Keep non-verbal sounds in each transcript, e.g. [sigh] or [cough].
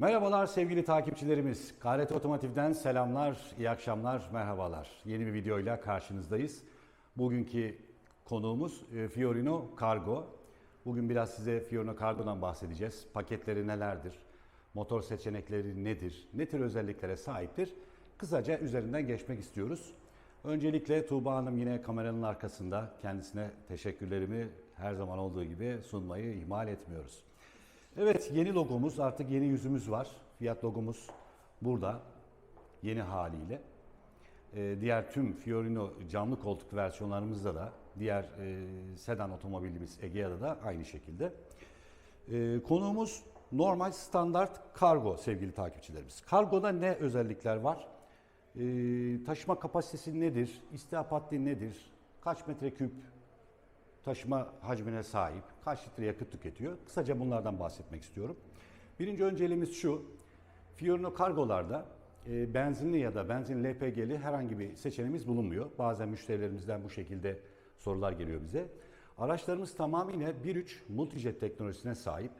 Merhabalar sevgili takipçilerimiz. Gayret Otomotiv'den selamlar, iyi akşamlar, merhabalar. Yeni bir videoyla karşınızdayız. Bugünkü konuğumuz e, Fiorino Cargo. Bugün biraz size Fiorino Cargo'dan bahsedeceğiz. Paketleri nelerdir? Motor seçenekleri nedir? Ne tür özelliklere sahiptir? Kısaca üzerinden geçmek istiyoruz. Öncelikle Tuğba Hanım yine kameranın arkasında. Kendisine teşekkürlerimi her zaman olduğu gibi sunmayı ihmal etmiyoruz. Evet yeni logomuz artık yeni yüzümüz var. Fiyat logomuz burada yeni haliyle. Ee, diğer tüm Fiorino camlı koltuk versiyonlarımızda da diğer e, sedan otomobilimiz Egea'da da aynı şekilde. Ee, konuğumuz normal standart kargo sevgili takipçilerimiz. Kargoda ne özellikler var? Ee, taşıma kapasitesi nedir? İstihap nedir? Kaç metreküp taşıma hacmine sahip, kaç litre yakıt tüketiyor? Kısaca bunlardan bahsetmek istiyorum. Birinci önceliğimiz şu, Fiorino kargolarda e, benzinli ya da benzin LPG'li herhangi bir seçeneğimiz bulunmuyor. Bazen müşterilerimizden bu şekilde sorular geliyor bize. Araçlarımız tamamıyla 1.3 multijet teknolojisine sahip,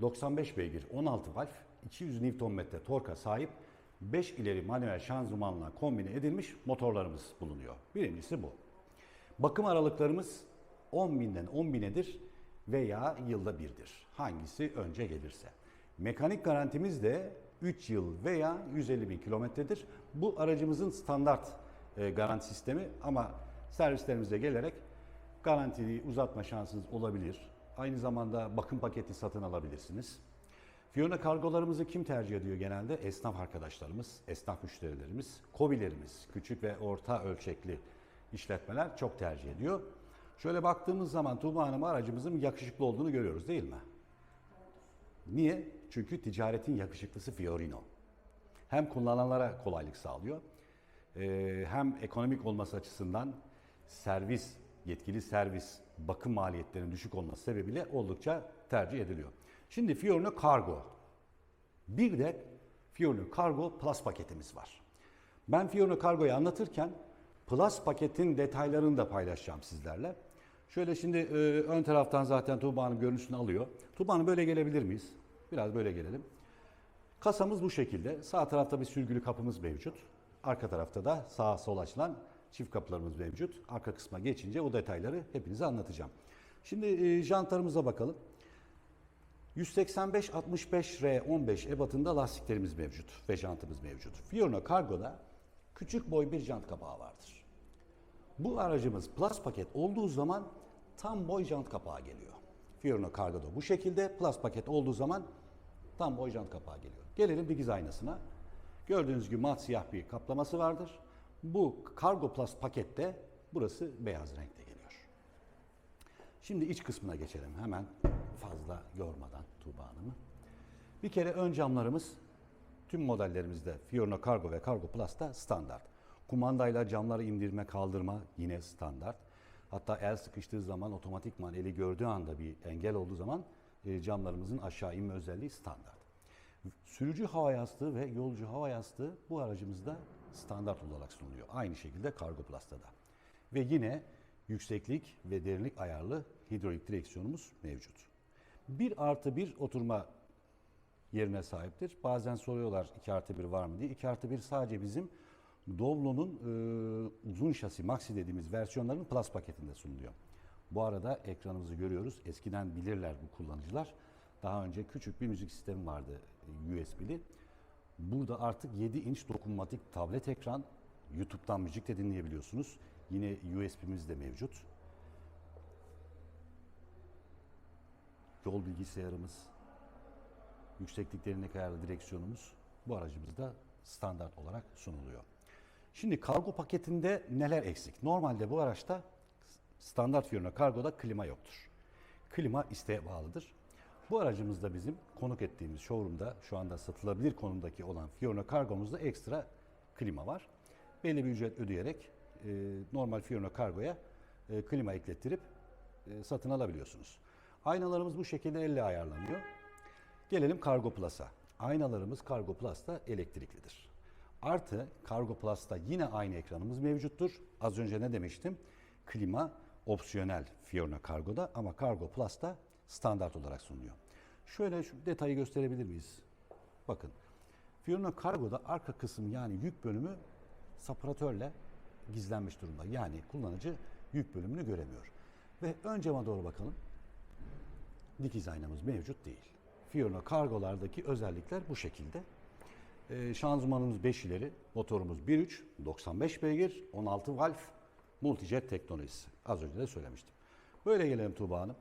95 beygir, 16 valf, 200 Nm torka sahip 5 ileri manuel şanzımanla kombine edilmiş motorlarımız bulunuyor. Birincisi bu. Bakım aralıklarımız 10 binden 10 binedir veya yılda birdir. Hangisi önce gelirse. Mekanik garantimiz de 3 yıl veya 150 bin kilometredir. Bu aracımızın standart e, garanti sistemi ama servislerimize gelerek garantiyi uzatma şansınız olabilir. Aynı zamanda bakım paketi satın alabilirsiniz. Fiona kargolarımızı kim tercih ediyor genelde? Esnaf arkadaşlarımız, esnaf müşterilerimiz, kobilerimiz, küçük ve orta ölçekli işletmeler çok tercih ediyor. Şöyle baktığımız zaman Tuğba Hanım aracımızın yakışıklı olduğunu görüyoruz değil mi? Niye? Çünkü ticaretin yakışıklısı Fiorino. Hem kullananlara kolaylık sağlıyor, e, hem ekonomik olması açısından servis, yetkili servis, bakım maliyetlerinin düşük olması sebebiyle oldukça tercih ediliyor. Şimdi Fiorino Cargo. Bir de Fiorino Cargo Plus paketimiz var. Ben Fiorino Cargo'yu anlatırken Plus paketin detaylarını da paylaşacağım sizlerle. Şöyle şimdi e, ön taraftan zaten Tuğba Hanım görüntüsünü alıyor. Tuğba Hanım böyle gelebilir miyiz? Biraz böyle gelelim. Kasamız bu şekilde. Sağ tarafta bir sürgülü kapımız mevcut. Arka tarafta da sağa sola açılan çift kapılarımız mevcut. Arka kısma geçince o detayları hepinize anlatacağım. Şimdi e, jantlarımıza bakalım. 185-65R15 ebatında lastiklerimiz mevcut ve jantımız mevcut. Fiorino Cargo'da küçük boy bir jant kapağı vardır. Bu aracımız Plus paket olduğu zaman tam boy jant kapağı geliyor. Fiorino Cargo'da bu şekilde Plus paket olduğu zaman tam boy jant kapağı geliyor. Gelelim dikiz aynasına. Gördüğünüz gibi mat siyah bir kaplaması vardır. Bu Cargo Plus pakette burası beyaz renkte geliyor. Şimdi iç kısmına geçelim hemen fazla yormadan Tuğba Hanım'ı. Bir kere ön camlarımız tüm modellerimizde Fiorino Cargo ve Cargo Plus'ta standart. Kumandayla camları indirme kaldırma yine standart. Hatta el sıkıştığı zaman otomatikman eli gördüğü anda bir engel olduğu zaman e, camlarımızın aşağı inme özelliği standart. Sürücü hava yastığı ve yolcu hava yastığı bu aracımızda standart olarak sunuluyor. Aynı şekilde Cargo Plus'ta da. Ve yine yükseklik ve derinlik ayarlı hidrolik direksiyonumuz mevcut. Bir artı bir oturma yerine sahiptir. Bazen soruyorlar 2 artı 1 var mı diye. 2 artı 1 sadece bizim Doblo'nun e, uzun şasi Maxi dediğimiz versiyonların Plus paketinde sunuluyor. Bu arada ekranımızı görüyoruz. Eskiden bilirler bu kullanıcılar. Daha önce küçük bir müzik sistemi vardı e, USB'li. Burada artık 7 inç dokunmatik tablet ekran. YouTube'dan müzik de dinleyebiliyorsunuz. Yine USB'miz de mevcut. Yol bilgisayarımız, yükseklik derinlik ayarlı direksiyonumuz bu aracımızda standart olarak sunuluyor. Şimdi kargo paketinde neler eksik? Normalde bu araçta standart Fiorino Cargo'da klima yoktur. Klima isteğe bağlıdır. Bu aracımızda bizim konuk ettiğimiz showroom'da şu anda satılabilir konumdaki olan Fiorino Cargo'muzda ekstra klima var. Belli bir ücret ödeyerek e, normal Fiorino Cargo'ya e, klima eklettirip e, satın alabiliyorsunuz. Aynalarımız bu şekilde elle ayarlanıyor. Gelelim Cargo Plus'a. Aynalarımız Cargo Plus'ta elektriklidir. Artı Cargo Plus'ta yine aynı ekranımız mevcuttur. Az önce ne demiştim? Klima opsiyonel Fiorino Cargo'da ama Cargo Plus'ta standart olarak sunuluyor. Şöyle şu detayı gösterebilir miyiz? Bakın. Fiorino Cargo'da arka kısım yani yük bölümü separatörle gizlenmiş durumda. Yani kullanıcı yük bölümünü göremiyor. Ve ön cama doğru bakalım. Dikiz aynamız mevcut değil. Fiorino Cargo'lardaki özellikler bu şekilde. Ee, şanzımanımız 5 ileri, motorumuz 1.3, 95 beygir, 16 valf, multijet teknolojisi. Az önce de söylemiştim. Böyle gelelim Tuğba Hanım.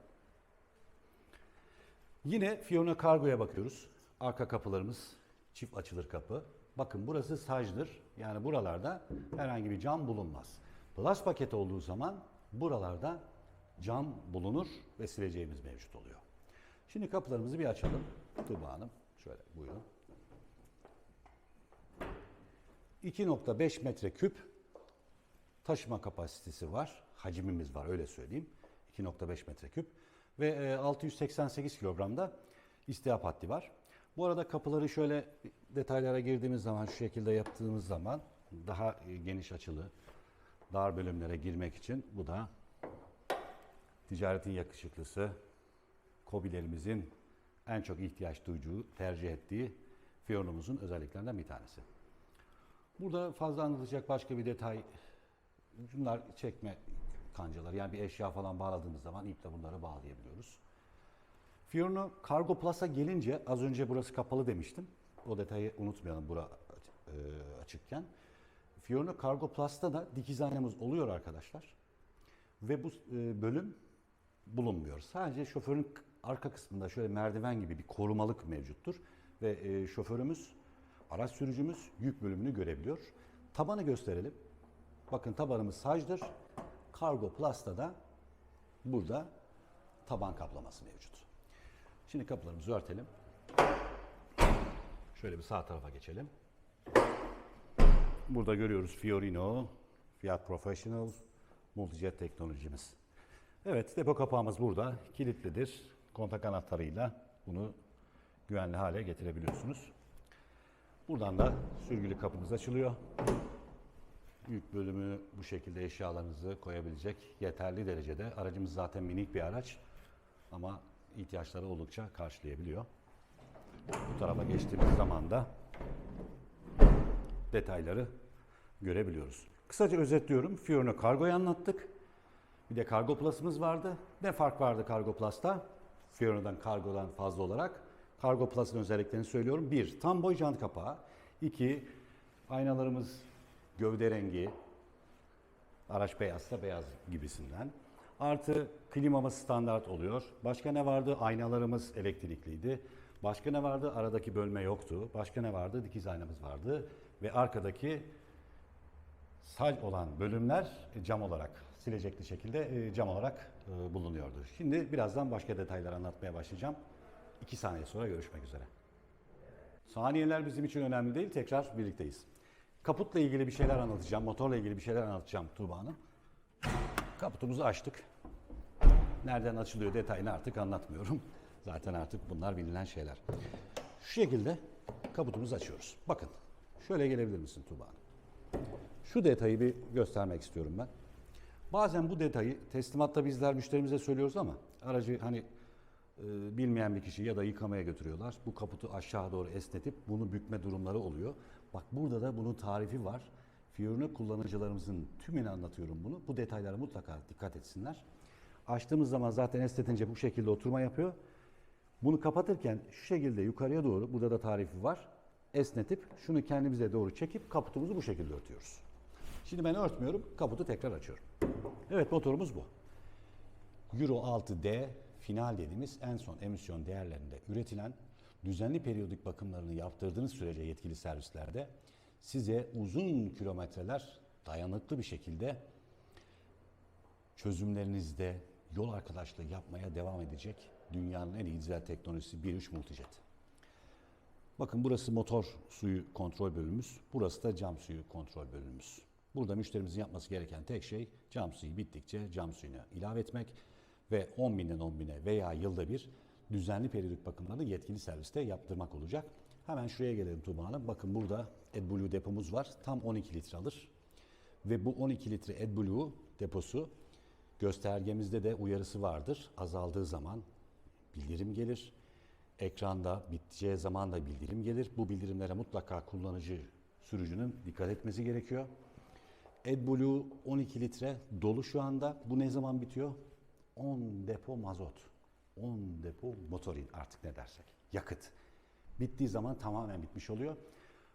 Yine Fiorino Cargo'ya bakıyoruz. Arka kapılarımız çift açılır kapı. Bakın burası sajdır. Yani buralarda herhangi bir cam bulunmaz. Plus paket olduğu zaman buralarda cam bulunur ve sileceğimiz mevcut oluyor. Şimdi kapılarımızı bir açalım. Tuğba Hanım şöyle buyurun. 2.5 metreküp taşıma kapasitesi var. Hacimimiz var öyle söyleyeyim. 2.5 metreküp ve e, 688 kilogramda istihap haddi var. Bu arada kapıları şöyle detaylara girdiğimiz zaman şu şekilde yaptığımız zaman daha e, geniş açılı dar bölümlere girmek için bu da ticaretin yakışıklısı kobilerimizin en çok ihtiyaç duyduğu, tercih ettiği Fiorino'muzun özelliklerinden bir tanesi. Burada fazla anlatacak başka bir detay, bunlar çekme kancaları. Yani bir eşya falan bağladığımız zaman iple bunları bağlayabiliyoruz. Fiorino Cargo Plus'a gelince az önce burası kapalı demiştim. O detayı unutmayalım bura e, açıkken. Fiorino Cargo Plus'ta da dikiz aynamız oluyor arkadaşlar. Ve bu e, bölüm bulunmuyor. Sadece şoförün arka kısmında şöyle merdiven gibi bir korumalık mevcuttur. Ve e, şoförümüz, araç sürücümüz yük bölümünü görebiliyor. Tabanı gösterelim. Bakın tabanımız sajdır. Cargo Plus'ta da burada taban kaplaması mevcut. Şimdi kapılarımızı örtelim. Şöyle bir sağ tarafa geçelim. Burada görüyoruz Fiorino, Fiat Professional, Multijet teknolojimiz. Evet, depo kapağımız burada. Kilitlidir. Kontak anahtarıyla bunu güvenli hale getirebiliyorsunuz. Buradan da sürgülü kapımız açılıyor. Yük bölümü bu şekilde eşyalarınızı koyabilecek yeterli derecede. Aracımız zaten minik bir araç ama ihtiyaçları oldukça karşılayabiliyor. Bu tarafa geçtiğimiz zaman da detayları görebiliyoruz. Kısaca özetliyorum. Fiorino Cargo'yu anlattık. Bir de Cargo Plus'ımız vardı. Ne fark vardı Cargo Plus'ta? Fiorino'dan Cargo'dan fazla olarak. Cargo Plus'ın özelliklerini söylüyorum. Bir, tam boy jant kapağı. İki, aynalarımız gövde rengi, araç beyazsa beyaz gibisinden. Artı klimamız standart oluyor. Başka ne vardı? Aynalarımız elektrikliydi. Başka ne vardı? Aradaki bölme yoktu. Başka ne vardı? Dikiz aynamız vardı. Ve arkadaki sac olan bölümler e, cam olarak silecekli şekilde e, cam olarak e, bulunuyordu. Şimdi birazdan başka detaylar anlatmaya başlayacağım. İki saniye sonra görüşmek üzere. Saniyeler bizim için önemli değil. Tekrar birlikteyiz. Kaputla ilgili bir şeyler anlatacağım. Motorla ilgili bir şeyler anlatacağım Tuğba Hanım. Kaputumuzu açtık. Nereden açılıyor detayını artık anlatmıyorum. [laughs] Zaten artık bunlar bilinen şeyler. Şu şekilde kaputumuzu açıyoruz. Bakın şöyle gelebilir misin Tuğba Hanım? Şu detayı bir göstermek istiyorum ben. Bazen bu detayı teslimatta bizler müşterimize söylüyoruz ama aracı hani bilmeyen bir kişi ya da yıkamaya götürüyorlar. Bu kaputu aşağı doğru esnetip bunu bükme durumları oluyor. Bak burada da bunun tarifi var. Fiorino kullanıcılarımızın tümünü anlatıyorum bunu. Bu detaylara mutlaka dikkat etsinler. Açtığımız zaman zaten esnetince bu şekilde oturma yapıyor. Bunu kapatırken şu şekilde yukarıya doğru, burada da tarifi var. Esnetip şunu kendimize doğru çekip kaputumuzu bu şekilde örtüyoruz. Şimdi ben örtmüyorum, kaputu tekrar açıyorum. Evet motorumuz bu. Euro 6D final dediğimiz en son emisyon değerlerinde üretilen düzenli periyodik bakımlarını yaptırdığınız sürece yetkili servislerde size uzun kilometreler dayanıklı bir şekilde çözümlerinizde yol arkadaşlığı yapmaya devam edecek dünyanın en iyi dizel teknolojisi 1.3 Multijet. Bakın burası motor suyu kontrol bölümümüz. Burası da cam suyu kontrol bölümümüz. Burada müşterimizin yapması gereken tek şey cam suyu bittikçe cam suyunu ilave etmek ve 10 binden 10 bine veya yılda bir düzenli periyodik bakımlarını yetkili serviste yaptırmak olacak. Hemen şuraya gelelim Tuğba Hanım. Bakın burada AdBlue depomuz var. Tam 12 litre alır. Ve bu 12 litre AdBlue deposu göstergemizde de uyarısı vardır. Azaldığı zaman bildirim gelir. ekranda biteceği zaman da bildirim gelir. Bu bildirimlere mutlaka kullanıcı sürücünün dikkat etmesi gerekiyor. AdBlue 12 litre dolu şu anda. Bu ne zaman bitiyor? 10 depo mazot. 10 depo motorin artık ne dersek. Yakıt. Bittiği zaman tamamen bitmiş oluyor.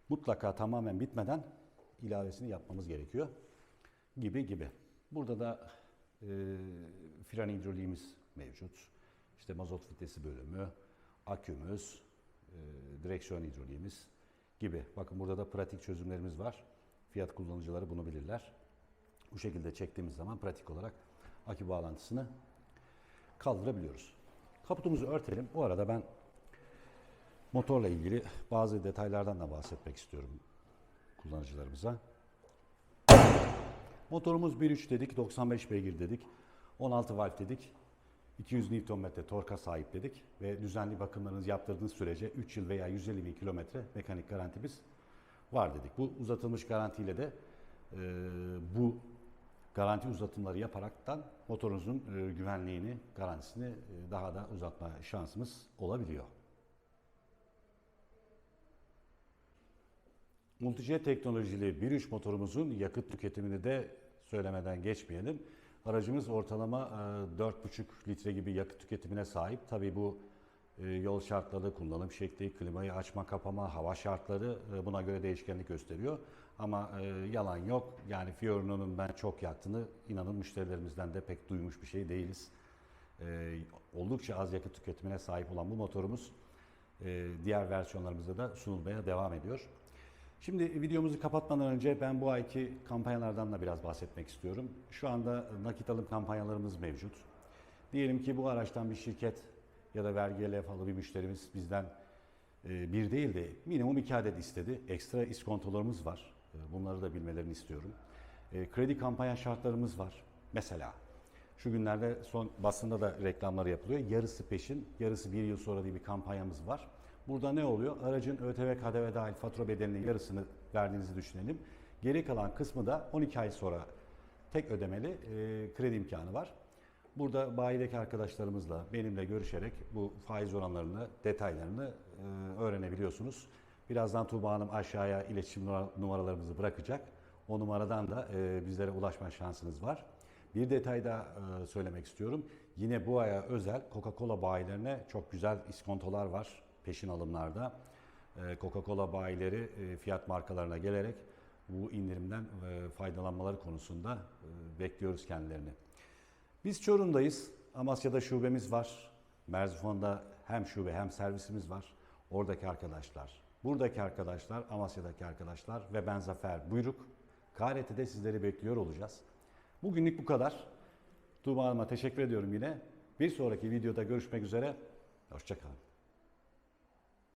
Mutlaka tamamen bitmeden ilavesini yapmamız gerekiyor. Gibi gibi. Burada da e, fren hidroliğimiz mevcut. İşte mazot vitesi bölümü, akümüz, e, direksiyon hidroliğimiz gibi. Bakın burada da pratik çözümlerimiz var. Fiyat kullanıcıları bunu bilirler. Bu şekilde çektiğimiz zaman pratik olarak akü bağlantısını kaldırabiliyoruz. Kaputumuzu örtelim. Bu arada ben motorla ilgili bazı detaylardan da bahsetmek istiyorum kullanıcılarımıza. Motorumuz 1.3 dedik, 95 beygir dedik, 16 valve dedik, 200 Nm torka sahip dedik ve düzenli bakımlarınızı yaptırdığınız sürece 3 yıl veya 150 bin kilometre mekanik garantimiz var dedik. Bu uzatılmış garantiyle de e, bu garanti uzatımları yaparaktan motorunuzun e, güvenliğini, garantisini e, daha da uzatma şansımız olabiliyor. Multijet teknolojili 1.3 motorumuzun yakıt tüketimini de söylemeden geçmeyelim. Aracımız ortalama e, 4,5 litre gibi yakıt tüketimine sahip. Tabii bu e, yol şartları, kullanım şekli, klimayı açma kapama, hava şartları e, buna göre değişkenlik gösteriyor. Ama e, yalan yok. Yani Fiorino'nun ben çok yaktığını inanın müşterilerimizden de pek duymuş bir şey değiliz. E, oldukça az yakıt tüketimine sahip olan bu motorumuz e, diğer versiyonlarımızda da sunulmaya devam ediyor. Şimdi videomuzu kapatmadan önce ben bu ayki kampanyalardan da biraz bahsetmek istiyorum. Şu anda nakit alım kampanyalarımız mevcut. Diyelim ki bu araçtan bir şirket ya da vergi levhalı bir müşterimiz bizden e, bir değil de minimum iki adet istedi. Ekstra iskontolarımız var. E, Bunları da bilmelerini istiyorum. E, Kredi kampanya şartlarımız var. Mesela şu günlerde son basında da reklamları yapılıyor. Yarısı peşin, yarısı bir yıl sonra diye bir kampanyamız var. Burada ne oluyor? Aracın ÖTV, KDV dahil fatura bedelinin yarısını verdiğinizi düşünelim. Geri kalan kısmı da 12 ay sonra tek ödemeli e, kredi imkanı var. Burada bayideki arkadaşlarımızla, benimle görüşerek bu faiz oranlarını, detaylarını öğrenebiliyorsunuz. Birazdan Tuğba Hanım aşağıya iletişim numara- numaralarımızı bırakacak. O numaradan da e, bizlere ulaşma şansınız var. Bir detay daha e, söylemek istiyorum. Yine bu aya özel Coca-Cola bayilerine çok güzel iskontolar var peşin alımlarda. E, Coca-Cola bayileri e, fiyat markalarına gelerek bu indirimden e, faydalanmaları konusunda e, bekliyoruz kendilerini. Biz Çorum'dayız. Amasya'da şubemiz var. Merzifon'da hem şube hem servisimiz var. Oradaki arkadaşlar, buradaki arkadaşlar, Amasya'daki arkadaşlar ve ben Zafer Buyruk. KRT'de sizleri bekliyor olacağız. Bugünlük bu kadar. Tuğba Hanım'a teşekkür ediyorum yine. Bir sonraki videoda görüşmek üzere. Hoşçakalın.